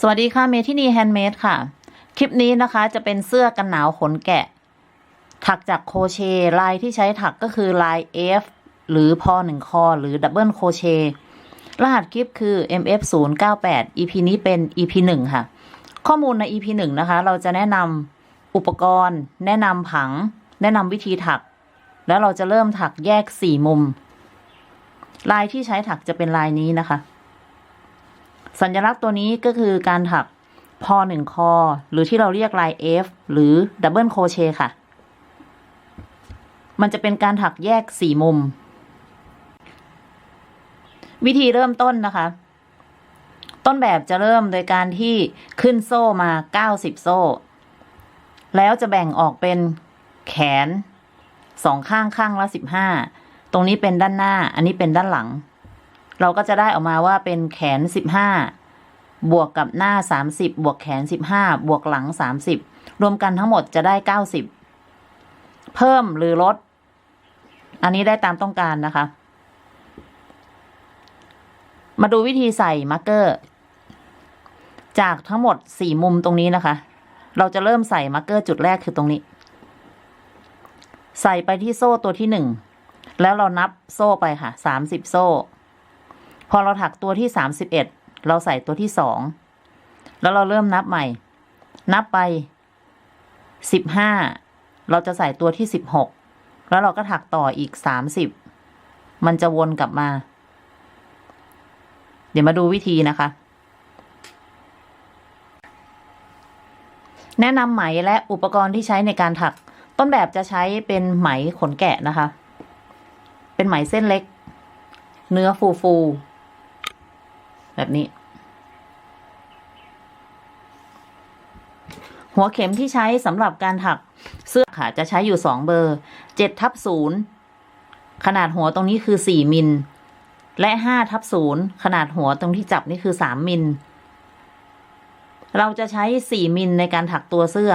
สวัสดีค่ะเมทินีแฮนด์เมดค่ะ คลิปนี้นะคะจะเป็นเสื้อกันหนาวขนแกะ ถักจากโครเชลายที่ใช้ถักก็คือลาย F หรือพอหนึ่งคอหรือดับเบิลโครเชรหัสคลิปคือ MF 0 9 8 EP นี้เป็น EP 1 ค่ะ ข้อมูลใน EP 1 นะคะ เราจะแนะนำอุปกรณ์ แนะนำผัง แนะนำวิธีถัก แล้วเราจะเริ่มถักแยก 4 มุม ลายที่ใช้ถักจะเป็นลายนี้นะคะ สัญลักษณ์ตัวนี้ก็คือการถักพอหนึ่งคอ หรือที่เราเรียกลาย F หรือดับเบิลโคเชค่ะ มันจะเป็นการถักแยกสี่มุม วิธีเริ่มต้นนะคะ ต้นแบบจะเริ่มโดยการที่ขึ้นโซ่มาเก้าสิบโซ่ แล้วจะแบ่งออกเป็นแขนสองข้างข้างละสิบห้าตรงนี้เป็นด้านหน้า อันนี้เป็นด้านหลัง เราก็จะได้ออกมาว่าเป็นแขนสิบห้าบวกกับหน้าสามสิบบวกแขนสิบห้าบวกหลังสามสิบรวมกันทั้งหมดจะได้เก้าสิบเพิ่มหรือลด อันนี้ได้ตามต้องการนะคะ มาดูวิธีใส่มาร์กเกอร์ จากทั้งหมดสี่มุมตรงนี้นะคะ เราจะเริ่มใส่มาร์กเกอร์จุดแรกคือตรงนี้ ใส่ไปที่โซ่ตัวที่หนึ่งแล้วเรานับโซ่ไปค่ะสามสิบโซ่ พอเราถักตัวที่สามสิบเอ็ดเราใส่ตัวที่สองแล้วเราเริ่มนับใหม่ นับไปสิบห้าเราจะใส่ตัวที่สิบหกแล้วเราก็ถักต่ออีกสามสิบมันจะวนกลับมา เดี๋ยวมาดูวิธีนะคะ แนะนำไหมและอุปกรณ์ที่ใช้ในการถัก ต้นแบบจะใช้เป็นไหมขนแกะนะคะ เป็นไหมเส้นเล็กเนื้อฟูฟู แบบนี้ หัวเข็มที่ใช้สำหรับการถักเสื้อค่ะ จะใช้อยู่สองเบอร์เจ็ดทับศูนย์ขนาดหัวตรงนี้คือสี่มิล และห้าทับศูนย์ขนาดหัวตรงที่จับนี่คือสามมิล เราจะใช้สี่มิลในการถักตัวเสื้อ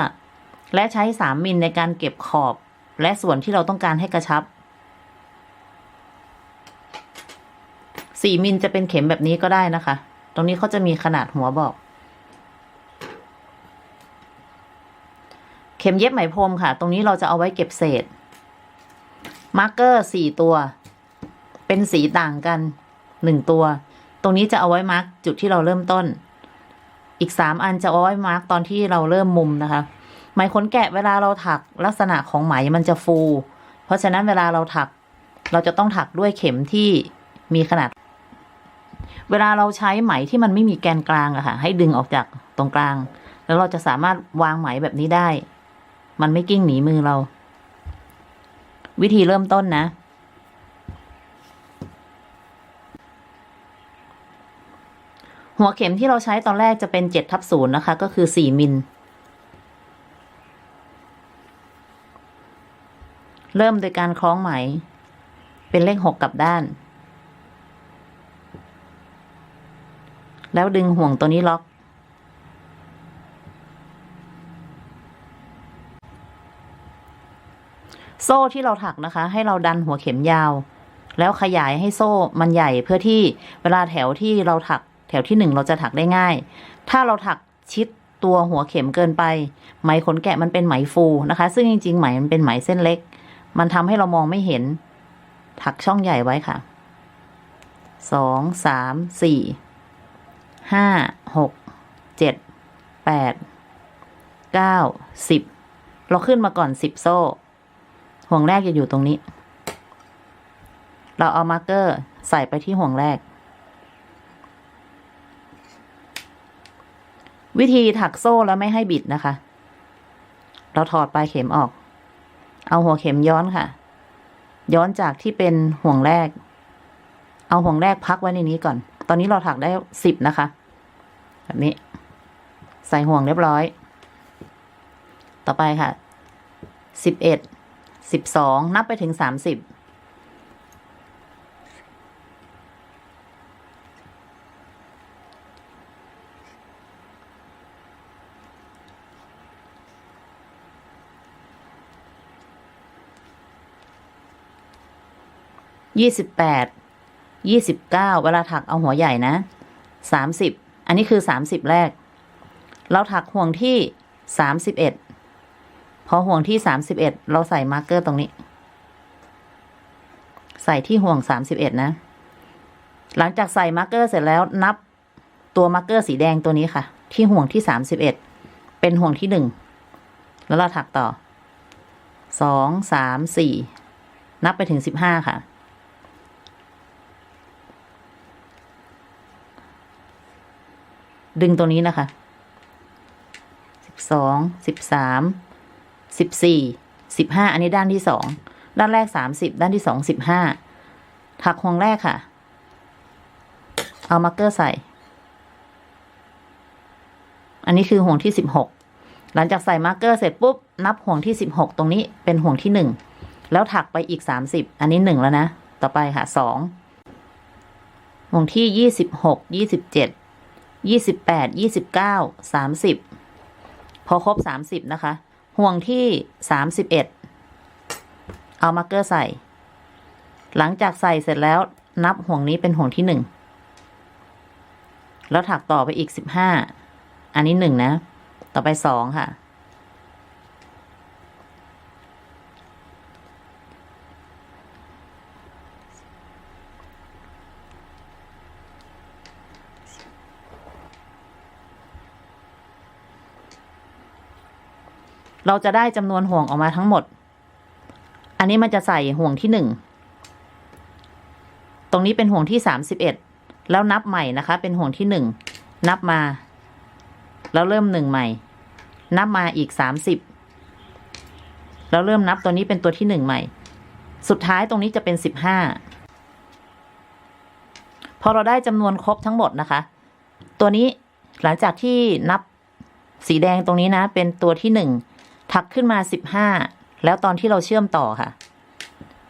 และใช้สามมิลในการเก็บขอบ และส่วนที่เราต้องการให้กระชับ สี่มิลจะเป็นเข็มแบบนี้ก็ได้นะคะ ตรงนี้เขาจะมีขนาดหัวบอก เข็มเย็บไหมพรมค่ะ ตรงนี้เราจะเอาไว้เก็บเศษ มาร์กเกอร์สี่ตัว เป็นสีต่างกันหนึ่งตัว ตรงนี้จะเอาไว้มาร์กจุดที่เราเริ่มต้น อีกสามอันจะเอาไว้มาร์กตอนที่เราเริ่มมุมนะคะ ไหมขนแกะเวลาเราถักลักษณะของไหมมันจะฟู เพราะฉะนั้นเวลาเราถัก เราจะต้องถักด้วยเข็มที่มีขนาด เวลาเราใช้ไหมที่มันไม่มีแกนกลางอะค่ะ ให้ดึงออกจากตรงกลาง แล้วเราจะสามารถวางไหมแบบนี้ได้ มันไม่กิ้งหนีมือเรา วิธีเริ่มต้นนะ หัวเข็มที่เราใช้ตอนแรกจะเป็นเจ็ดทับศูนย์นะคะ ก็คือสี่มิล เริ่มโดยการคล้องไหม เป็นเลขหกกลับด้าน แล้วดึงห่วงตัวนี้ล็อก โซ่ที่เราถักนะคะ ให้เราดันหัวเข็มยาว แล้วขยายให้โซ่มันใหญ่เพื่อที่เวลาแถวที่เราถัก แถวที่หนึ่งเราจะถักได้ง่าย ถ้าเราถักชิดตัวหัวเข็มเกินไป ไหมขนแกะมันเป็นไหมฟูนะคะ ซึ่งจริงๆไหมมันเป็นไหมเส้นเล็ก มันทำให้เรามองไม่เห็น ถักช่องใหญ่ไว้ค่ะสองสามสี่ ห้าหกเจ็ดแปดเก้าสิบเราขึ้นมาก่อนสิบโซ่ ห่วงแรกจะอยู่ตรงนี้ เราเอามาร์กเกอร์ใส่ไปที่ห่วงแรก วิธีถักโซ่แล้วไม่ให้บิดนะคะ เราถอดปลายเข็มออก เอาหัวเข็มย้อนค่ะ ย้อนจากที่เป็นห่วงแรก เอาห่วงแรกพักไว้ในนี้ก่อน ตอนนี้เราถักได้สิบนะคะ แบบนี้ ใส่ห่วงเรียบร้อย ต่อไปค่ะสิบเอ็ดสิบสองนับไปถึงสามสิบยี่สิบแปดยี่สิบเก้าเวลาถักเอาหัวใหญ่นะสามสิบ อันนี้คือสามสิบแรก เราถักห่วงที่สามสิบเอ็ดพอห่วงที่สามสิบเอ็ดเราใส่มาร์กเกอร์ตรงนี้ ใส่ที่ห่วงสามสิบเอ็ดนะ หลังจากใส่มาร์กเกอร์เสร็จแล้วนับตัวมาร์กเกอร์สีแดงตัวนี้ค่ะ ที่ห่วงที่สามสิบเอ็ดเป็นห่วงที่หนึ่งแล้วเราถักต่อสองสามสี่นับไปถึงสิบห้าค่ะ ดึงตัวนี้นะคะสิบสองสิบสามสิบสี่สิบห้าอันนี้ด้านที่สองด้านแรกสามสิบด้านที่สองสิบห้าถักห่วงแรกค่ะ เอามาร์กเกอร์ใส่ อันนี้คือห่วงที่สิบหกหลังจากใส่มาร์กเกอร์เสร็จปุ๊บ นับห่วงที่สิบหกตรงนี้เป็นห่วงที่หนึ่งแล้วถักไปอีกสามสิบอันนี้หนึ่งแล้วนะ ต่อไปค่ะสองห่วงที่ยี่สิบหกยี่สิบเจ็ด ยี่สิบแปดยี่สิบเก้าสามสิบพอครบสามสิบนะคะ ห่วงที่สามสิบเอ็ดเอามาร์กเกอร์ใส่ หลังจากใส่เสร็จแล้วนับห่วงนี้เป็นห่วงที่หนึ่งแล้วถักต่อไปอีกสิบห้าอันนี้หนึ่งนะ ต่อไปสองค่ะ เราจะได้จำนวนห่วงออกมาทั้งหมด อันนี้มันจะใส่ห่วงที่หนึ่ง ตรงนี้เป็นห่วงที่สามสิบเอ็ด แล้วนับใหม่นะคะ เป็นห่วงที่หนึ่ง นับมา แล้วเริ่มหนึ่งใหม่ นับมาอีกสามสิบ แล้วเริ่มนับตัวนี้เป็นตัวที่หนึ่งใหม่ สุดท้ายตรงนี้จะเป็นสิบห้า พอเราได้จำนวนครบทั้งหมดนะคะ ตัวนี้หลังจากที่นับสีแดงตรงนี้นะ เป็นตัวที่หนึ่ง ถักขึ้นมาสิบห้าแล้วตอนที่เราเชื่อมต่อค่ะ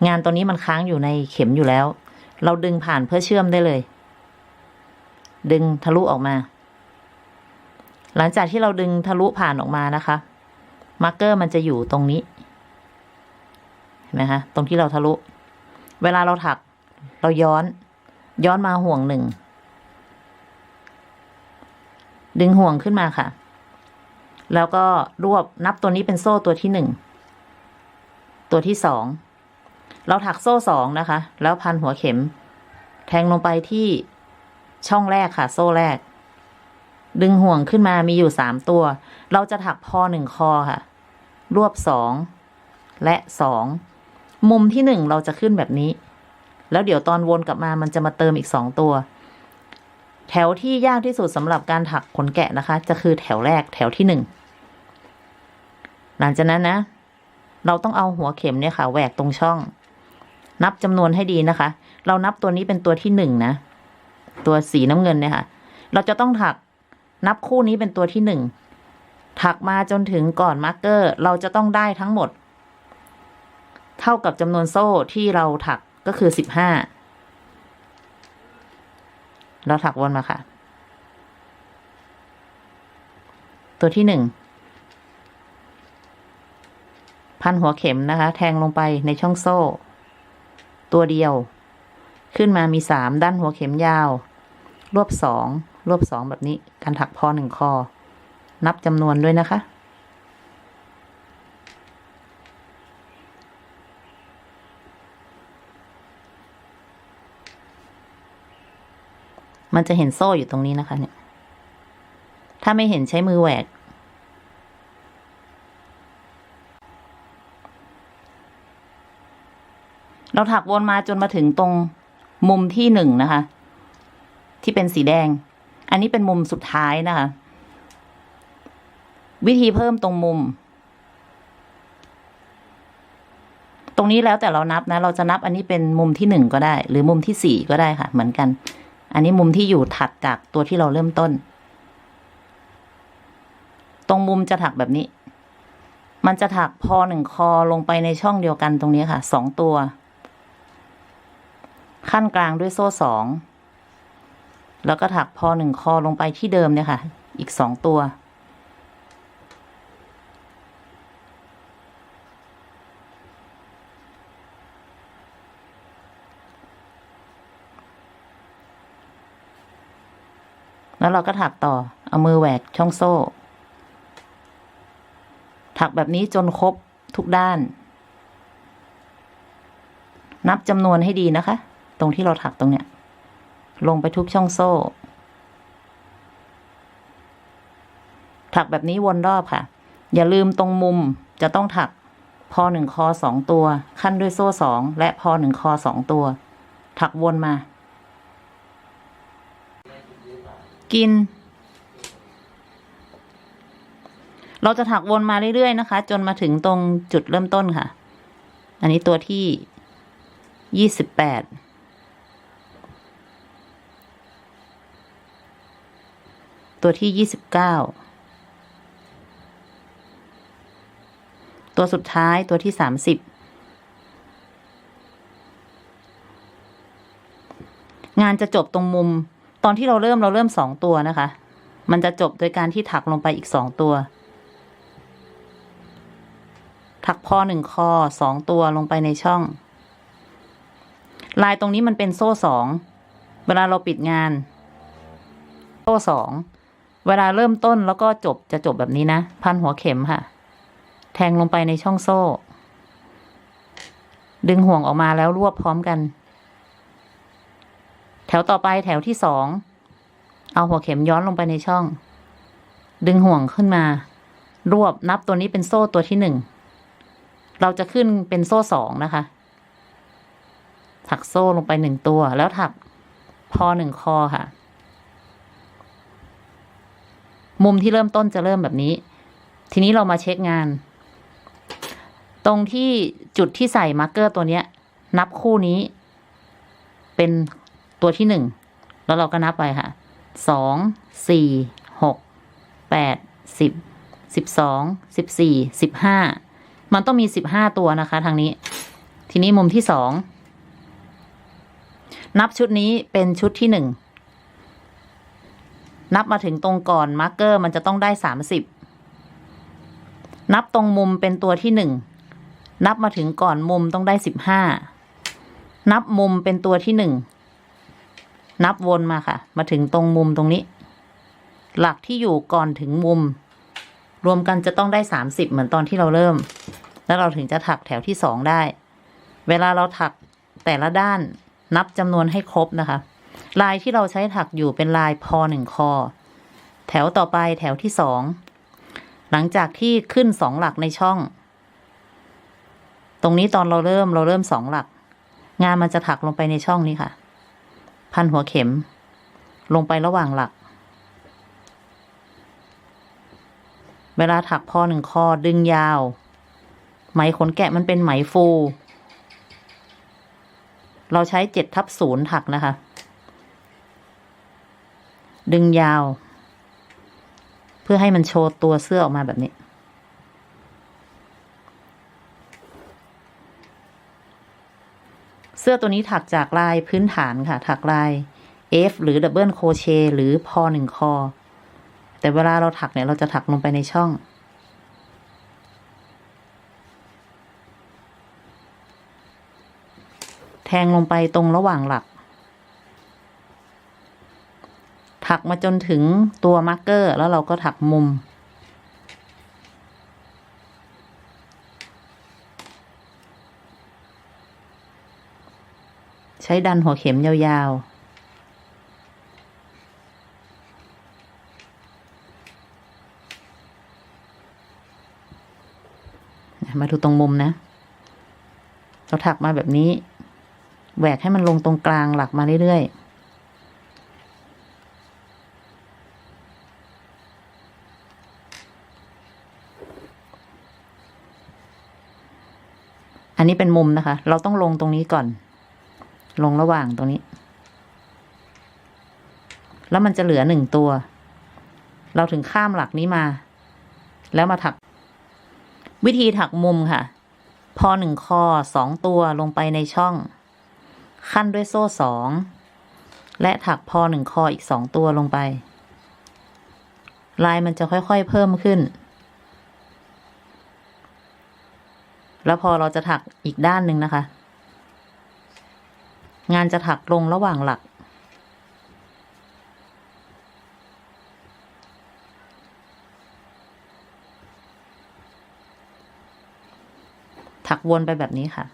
งานตัวนี้มันค้างอยู่ในเข็มอยู่แล้ว เราดึงผ่านเพื่อเชื่อมได้เลย ดึงทะลุออกมา หลังจากที่เราดึงทะลุผ่านออกมานะคะ มาร์กเกอร์มันจะอยู่ตรงนี้เห็นไหมคะตรงที่เราทะลุ เวลาเราถัก เราย้อน ย้อนมาห่วงหนึ่งดึงห่วงขึ้นมาค่ะ แล้วก็รวบนับตัวนี้เป็นโซ่ตัวที่หนึ่ง ตัวที่สอง เราถักโซ่สองนะคะ แล้วพันหัวเข็ม แทงลงไปที่ช่องแรกค่ะ โซ่แรก ดึงห่วงขึ้นมามีอยู่สามตัว เราจะถักพอหนึ่งคอค่ะ รวบสอง และสอง มุมที่หนึ่งเราจะขึ้นแบบนี้ แล้วเดี๋ยวตอนวนกลับมามันจะมาเติมอีกสองตัวแถวที่ยากที่สุดสำหรับการถักขนแกะนะคะ จะคือแถวแรกแถวที่หนึ่ง หลังจากนั้นนะ เราต้องเอาหัวเข็มเนี่ยค่ะแหวกตรงช่อง นับจำนวนให้ดีนะคะ เรานับตัวนี้เป็นตัวที่หนึ่งนะ ตัวสีน้ำเงินเนี่ยค่ะ เราจะต้องถักนับคู่นี้เป็นตัวที่หนึ่งถักมาจนถึงก่อนมาร์กเกอร์ เราจะต้องได้ทั้งหมด เท่ากับจำนวนโซ่ที่เราถักก็คือสิบห้าเราถักวนมาค่ะ ตัวที่หนึ่ง พันหัวเข็มนะคะ แทงลงไปในช่องโซ่ ตัวเดียว ขึ้นมามีสามด้านหัวเข็มยาว รวบสองรวบสองแบบนี้ การถักพอหนึ่งคอ นับจำนวนด้วยนะคะ มันจะเห็นโซ่อยู่ตรงนี้นะคะเนี่ย ถ้าไม่เห็นใช้มือแหวก เราถักวนมาจนมาถึงตรงมุมที่หนึ่งนะคะ ที่เป็นสีแดง อันนี้เป็นมุมสุดท้ายนะคะ วิธีเพิ่มตรงมุม ตรงนี้แล้วแต่เรานับนะ เราจะนับอันนี้เป็นมุมที่หนึ่งก็ได้ หรือมุมที่สี่ก็ได้ค่ะ เหมือนกัน อันนี้มุมที่อยู่ถัดจากตัวที่เราเริ่มต้น ตรงมุมจะถักแบบนี้ มันจะถักพอหนึ่งคอลงไปในช่องเดียวกันตรงนี้ค่ะสองตัว ขั้นกลางด้วยโซ่สอง แล้วก็ถักพอหนึ่งคอลงไปที่เดิมเนี่ยค่ะ อีกสองตัว แล้วเราก็ถักต่อ เอามือแหวกช่องโซ่ ถักแบบนี้จนครบทุกด้าน นับจำนวนให้ดีนะคะ ตรงที่เราถักตรงเนี้ย ลงไปทุกช่องโซ่ ถักแบบนี้วนรอบค่ะ อย่าลืมตรงมุมจะต้องถักพอหนึ่งคอสองตัว ขั้นด้วยโซ่สองและพอหนึ่งคอสองตัว ถักวนมา กิน เราจะถักวนมาเรื่อยๆนะคะ จนมาถึงตรงจุดเริ่มต้นค่ะ อันนี้ตัวที่ยี่สิบแปด ตัวที่ยี่สิบเก้าตัวสุดท้ายตัวที่สามสิบงานจะจบตรงมุม ตอนที่เราเริ่มเราเริ่มสองตัวนะคะ มันจะจบโดยการที่ถักลงไปอีกสองตัว ถักพอหนึ่งคอสองตัวลงไปในช่อง ลายตรงนี้มันเป็นโซ่สอง เวลาเราปิดงาน โซ่สอง เวลาเริ่มต้นแล้วก็จบจะจบแบบนี้นะ พันหัวเข็มค่ะ แทงลงไปในช่องโซ่ ดึงห่วงออกมาแล้วรวบพร้อมกัน แถวต่อไปแถวที่สอง เอาหัวเข็มย้อนลงไปในช่อง ดึงห่วงขึ้นมา รวบนับตัวนี้เป็นโซ่ตัวที่หนึ่ง เราจะขึ้นเป็นโซ่สองนะคะ ถักโซ่ลงไปหนึ่งตัวแล้วถักพอหนึ่งคอค่ะ มุมที่เริ่มต้นจะเริ่มแบบนี้ ทีนี้เรามาเช็คงาน ตรงที่จุดที่ใส่มาร์กเกอร์ตัวเนี้ย นับคู่นี้ เป็นตัวที่หนึ่งแล้วเราก็นับไปค่ะสองสี่หกแปดสิบสิบสองสิบสี่สิบห้ามันต้องมีสิบห้าตัวนะคะ ทางนี้ ทีนี้มุมที่สองนับชุดนี้เป็นชุดที่หนึ่ง นับมาถึงตรงก่อนมาร์กเกอร์มันจะต้องได้สามสิบนับตรงมุมเป็นตัวที่หนึ่งนับมาถึงก่อนมุมต้องได้สิบห้านับมุมเป็นตัวที่หนึ่งนับวนมาค่ะ มาถึงตรงมุมตรงนี้ หลักที่อยู่ก่อนถึงมุม รวมกันจะต้องได้สามสิบเหมือนตอนที่เราเริ่ม แล้วเราถึงจะถักแถวที่สองได้ เวลาเราถักแต่ละด้านนับจำนวนให้ครบนะคะ ลายที่เราใช้ถักอยู่เป็นลายพอหนึ่งคอ แถวต่อไปแถวที่สอง หลังจากที่ขึ้นสองหลักในช่อง ตรงนี้ตอนเราเริ่มเราเริ่มสองหลัก งานมันจะถักลงไปในช่องนี้ค่ะ พันหัวเข็ม ลงไประหว่างหลัก เวลาถักพอหนึ่งคอดึงยาว ไหมขนแกะมันเป็นไหมฟู เราใช้เจ็ดทับศูนย์ถักนะคะ ดึงยาว เพื่อให้มันโชว์ตัวเสื้อออกมาแบบนี้ เสื้อตัวนี้ถักจากลายพื้นฐานค่ะ ถักลาย F หรือดับเบิลโคเชหรือพอหนึ่งคอ แต่เวลาเราถักเนี่ย เราจะถักลงไปในช่องแทงลงไปตรงระหว่างหลัก ถักมาจนถึงตัวมาร์กเกอร์ แล้วเราก็ถักมุม ใช้ดันหัวเข็มยาวๆมาดูตรงมุมนะ เราถักมาแบบนี้ แหวกให้มันลงตรงกลางหลักมาเรื่อยๆ อันนี้เป็นมุมนะคะ เราต้องลงตรงนี้ก่อน ลงระหว่างตรงนี้ แล้วมันจะเหลือหนึ่งตัว เราถึงข้ามหลักนี้มา แล้วมาถัก วิธีถักมุมค่ะ พอหนึ่งคอสองตัวลงไปในช่อง ขั้นด้วยโซ่สอง และถักพอหนึ่งคออีกสองตัวลงไป ลายมันจะค่อยๆเพิ่มขึ้น แล้วพอเราจะถักอีกด้านหนึ่งนะคะ งานจะถักลงระหว่างหลัก ถักวนไปแบบนี้ค่ะ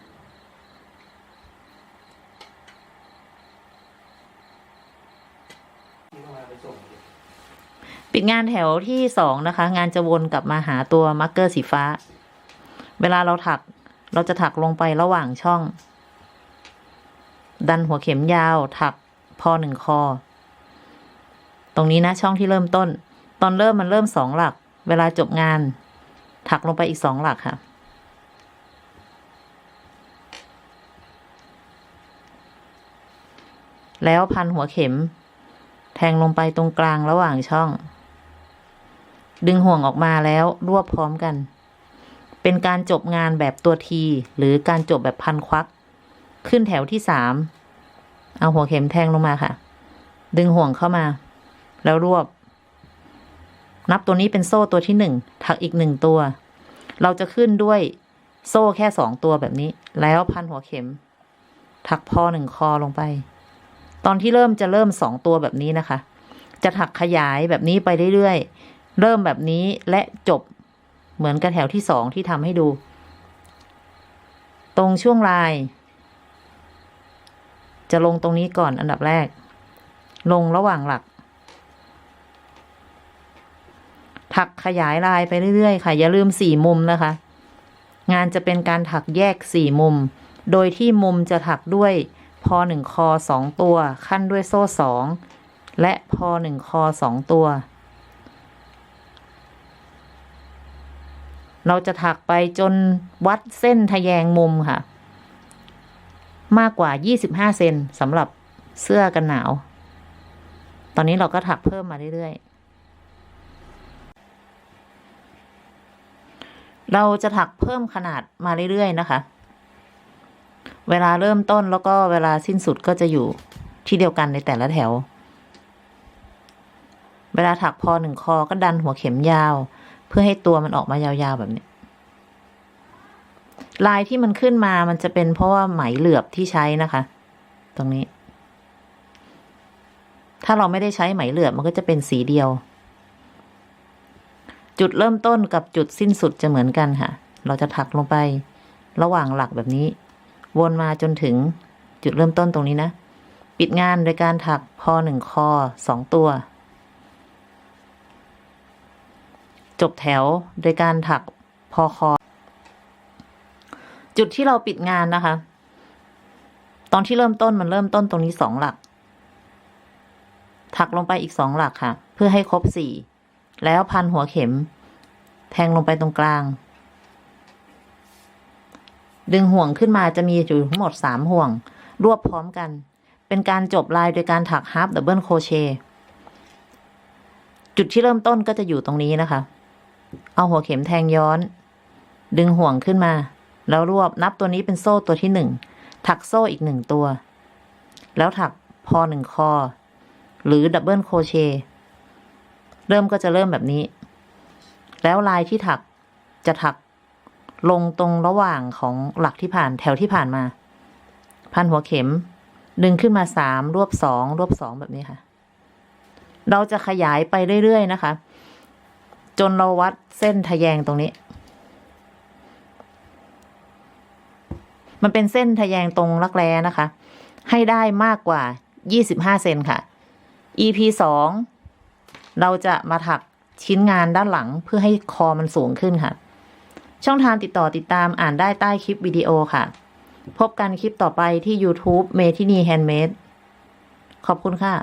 ปิดงานแถวที่สองนะคะ งานจะวนกลับมาหาตัวมาร์กเกอร์สีฟ้า เวลาเราถักเราจะถักลงไประหว่างช่อง ดันหัวเข็มยาวถักพอหนึ่งคอ ตรงนี้นะช่องที่เริ่มต้น ตอนเริ่มมันเริ่มสองหลัก เวลาจบงาน ถักลงไปอีกสองหลักค่ะ แล้วพันหัวเข็ม แทงลงไปตรงกลางระหว่างช่อง ดึงห่วงออกมาแล้วรวบพร้อมกัน เป็นการจบงานแบบตัวที หรือการจบแบบพันควัก ขึ้นแถวที่สามเอาหัวเข็มแทงลงมาค่ะ ดึงห่วงเข้ามา แล้วรวบ นับตัวนี้เป็นโซ่ตัวที่หนึ่งถักอีกหนึ่งตัว เราจะขึ้นด้วยโซ่แค่สองตัวแบบนี้ แล้วพันหัวเข็ม ถักพอหนึ่งคอลงไป ตอนที่เริ่มจะเริ่มสองตัวแบบนี้นะคะ จะถักขยายแบบนี้ไปเรื่อยๆเริ่มแบบนี้และจบ เหมือนกันแถวที่สองที่ทำให้ดู ตรงช่วงลาย จะลงตรงนี้ก่อนอันดับแรก ลงระหว่างหลัก ถักขยายลายไปเรื่อยๆ ค่ะ อย่าลืมสี่มุมนะคะ งานจะเป็นการถักแยกสี่มุม โดยที่มุมจะถักด้วยพอหนึ่งคอสองตัว ขั้นด้วยโซ่สองและพอหนึ่งคอสองตัว เราจะถักไปจนวัดเส้นทะแยงมุมค่ะ มากกว่า 25 เซนสำหรับเสื้อกันหนาว ตอนนี้เราก็ถักเพิ่มมาเรื่อยๆ เราจะถักเพิ่มขนาดมาเรื่อยๆ นะคะ เวลาเริ่มต้นแล้วก็เวลาสิ้นสุดก็จะอยู่ที่เดียวกันในแต่ละแถว เวลาถักพอหนึ่งคอก็ดันหัวเข็มยาว เพื่อให้ตัวมันออกมายาวๆแบบนี้ ลายที่มันขึ้นมามันจะเป็นเพราะว่าไหมเหลือบที่ใช้นะคะ ตรงนี้ ถ้าเราไม่ได้ใช้ไหมเหลือบมันก็จะเป็นสีเดียว จุดเริ่มต้นกับจุดสิ้นสุดจะเหมือนกันค่ะ เราจะถักลงไป ระหว่างหลักแบบนี้ วนมาจนถึงจุดเริ่มต้นตรงนี้นะ ปิดงานโดยการถักพอหนึ่งคอสองตัว จบแถวโดยการถักพอคอ จุดที่เราปิดงานนะคะ ตอนที่เริ่มต้นมันเริ่มต้นตรงนี้สองหลัก ถักลงไปอีกสองหลักค่ะ เพื่อให้ครบสี่แล้วพันหัวเข็ม แทงลงไปตรงกลาง ดึงห่วงขึ้นมาจะมีอยู่ทั้งหมดสามห่วง รวบพร้อมกัน เป็นการจบลายโดยการถักฮาร์ปดับเบิลโคเชจุดที่เริ่มต้นก็จะอยู่ตรงนี้นะคะ เอาหัวเข็มแทงย้อน ดึงห่วงขึ้นมา แล้วรวบนับตัวนี้เป็นโซ่ตัวที่หนึ่งถักโซ่อีกหนึ่งตัว แล้วถักพอหนึ่งคอ หรือดับเบิลโคเชเริ่มก็จะเริ่มแบบนี้ แล้วลายที่ถักจะถักลงตรงระหว่างของหลักที่ผ่านแถวที่ผ่านมา พันหัวเข็ม ดึงขึ้นมาสามรวบสองรวบสองแบบนี้ค่ะ เราจะขยายไปเรื่อยๆนะคะ จนเราวัดเส้นทะแยงตรงนี้ มันเป็นเส้นทะแยงตรงรักแร้นะคะ ให้ได้มากกว่า 25 เซนค่ะ EP 2 เราจะมาถักชิ้นงานด้านหลังเพื่อให้คอมันสูงขึ้นค่ะ ช่องทางติดต่อติดตามอ่านได้ใต้คลิปวิดีโอค่ะ พบกันคลิปต่อไปที่ YouTube เมทินีแฮนด์เมดขอบคุณค่ะ